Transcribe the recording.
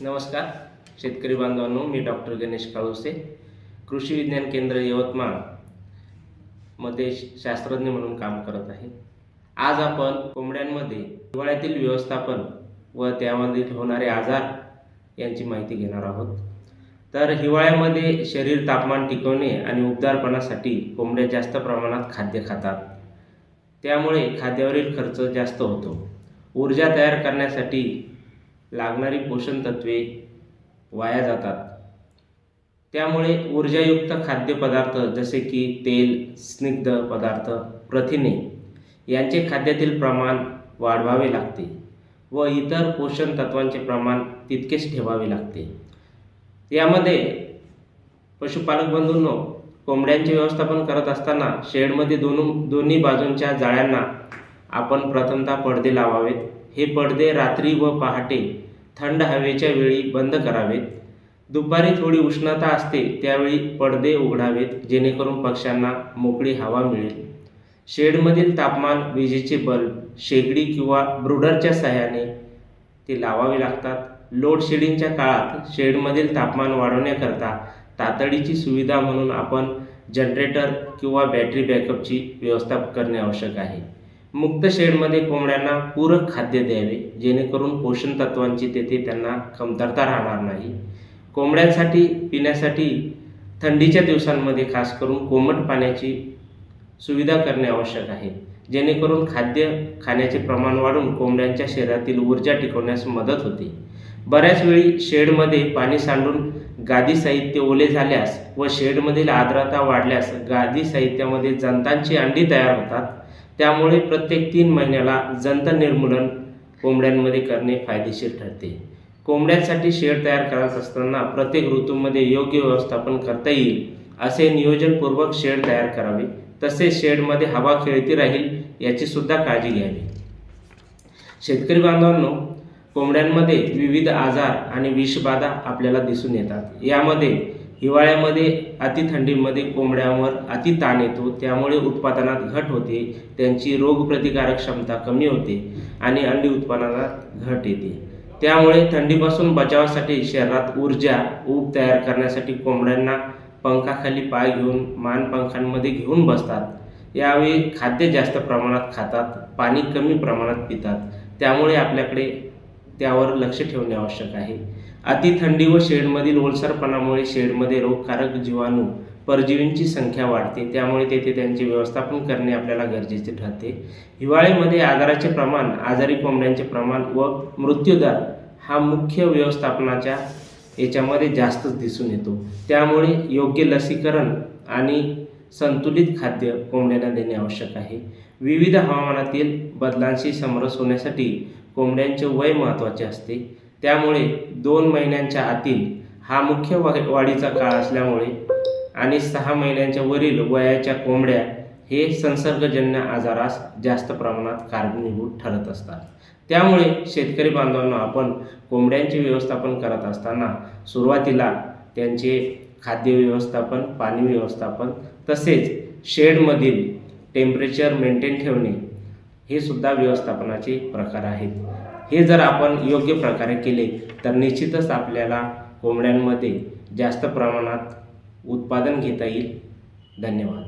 नमस्कार शेतकरी बांधवांनो मी डॉक्टर गणेश काळोसे कृषी विज्ञान केंद्र यवतमाळमध्ये शास्त्रज्ञ म्हणून काम करत आहे. आज आपण कोंबड्यांमध्ये हिवाळ्यातील व्यवस्थापन व त्यामधील होणारे आजार यांची माहिती घेणार आहोत. तर हिवाळ्यामध्ये शरीर तापमान टिकवणे आणि उबदारपणासाठी कोंबड्या जास्त प्रमाणात खाद्य खातात. त्यामुळे खाद्यावरील खर्च जास्त होतो. ऊर्जा तयार करण्यासाठी लागणारी पोषण तत्वे वाया जातात. त्यामुळे ऊर्जायुक्त खाद्यपदार्थ जसे की तेल स्निग्ध पदार्थ प्रथिने यांचे खाद्यातील प्रमाण वाढवावे लागते व इतर पोषण तत्वांचे प्रमाण तितकेच ठेवावे लागते. यामध्ये पशुपालक बंधूंनो कोंबड्यांचे व्यवस्थापन करत असताना शेडमध्ये दोन दोन्ही बाजूंच्या जाळ्यांना आपण प्रथमतः पडदे लावावेत. हे पडदे रात्री व पहाटे थंड हवेच्या वेळी बंद करावेत. दुपारी थोडी उष्णता असते त्यावेळी पडदे उघडावेत जेणेकरून पक्ष्यांना मोकळी हवा मिळेल. शेडमधील तापमान विजेचे बल्ब शेगडी किंवा ब्रुडरच्या सहाय्याने ते लावावे लागतात. लोड शेडिंगच्या काळात शेडमधील तापमान वाढवण्याकरता तातडीची सुविधा म्हणून आपण जनरेटर किंवा बॅटरी बॅकअपची व्यवस्था करणे आवश्यक आहे. मुक्त शेडमध्ये कोंबड्यांना पूरक खाद्य द्यावे जेणेकरून पोषण तत्वांची तेथे त्यांना कमतरता राहणार नाही. कोंबड्यांसाठी पिण्यासाठी थंडीच्या दिवसांमध्ये खास करून कोमट पाण्याची सुविधा करणे आवश्यक आहे जेणेकरून खाद्य खाण्याचे प्रमाण वाढून कोंबड्यांच्या शरीरातील ऊर्जा टिकवण्यास मदत होते. बऱ्याच वेळी शेडमध्ये पाणी सांडून गादी साहित्य ओले झाल्यास व शेडमधील आर्द्रता वाढल्यास गादी साहित्यामध्ये जंतांची अंडी तयार होतात त्यामुळे प्रत्येक तीन महिन्याला जंत निर्मूलन कोंबड्यांमध्ये करणे फायदेशीर ठरते. कोंबड्यांसाठी शेड तयार करत असताना प्रत्येक ऋतूमध्ये योग्य व्यवस्थापन करता येईल असे नियोजनपूर्वक शेड तयार करावे तसेच शेडमध्ये हवा खेळती राहील याची सुद्धा काळजी घ्यावी. शेतकरी बांधवांनो कोंबड्यांमध्ये विविध आजार आणि विषबाधा आपल्याला दिसून येतात. यामध्ये हिवाळ्यामध्ये अति थंडीमध्ये कोंबड्यांवर अति ताण येतो त्यामुळे उत्पादनात घट होते त्यांची रोगप्रतिकारक क्षमता कमी होते आणि अंडी उत्पादनात घट येते. त्यामुळे थंडीपासून बचावासाठी शरीरात ऊर्जा ऊब तयार करण्यासाठी कोंबड्यांना पंखाखाली पाय घेऊन मान पंखांमध्ये घेऊन बसतात. यावेळी खाद्य जास्त प्रमाणात खातात पाणी कमी प्रमाणात पितात. त्यामुळे आपल्याकडे त्यावर लक्ष ठेवणे आवश्यक आहे. अति थंडी व शेडमधील ओलसरपणामुळे शेडमध्ये रोगकारक जीवाणू परजीवींची संख्या वाढते. त्यामुळे तेथे त्यांचे व्यवस्थापन करणे आपल्याला गरजेचे ठरते. हिवाळ्यामध्ये आजाराचे प्रमाण आजारी कोंबड्यांचे प्रमाण व मृत्यूदर हा मुख्य व्यवस्थापनाच्या याच्यामध्ये जास्तच दिसून येतो. त्यामुळे योग्य लसीकरण आणि संतुलित खाद्य कोंबड्यांना देणे आवश्यक आहे. विविध हवामानातील बदलांशी समरस होण्यासाठी कोंबड्यांचे वय महत्त्वाचे असते. त्यामुळे दोन महिन्यांच्या आतील हा मुख्य वा वाढीचा काळ असल्यामुळे आणि सहा महिन्यांच्या वरील वयाच्या कोंबड्या हे संसर्गजन्य आजारास जास्त प्रमाणात कारणीभूत ठरत असतात. त्यामुळे शेतकरी बांधवांना आपण कोंबड्यांचे व्यवस्थापन करत असताना सुरुवातीला त्यांचे खाद्य व्यवस्थापन पाणी व्यवस्थापन तसेच शेडमधील टेम्परेचर मेंटेन ठेवणे हे सुद्धा व्यवस्थापनाचे प्रकार आहेत. हे जर आपण योग्य प्रकारे केले तर निश्चितच आपल्याला कोंबड्यांमध्ये जास्त प्रमाणात उत्पादन घेता येईल. धन्यवाद.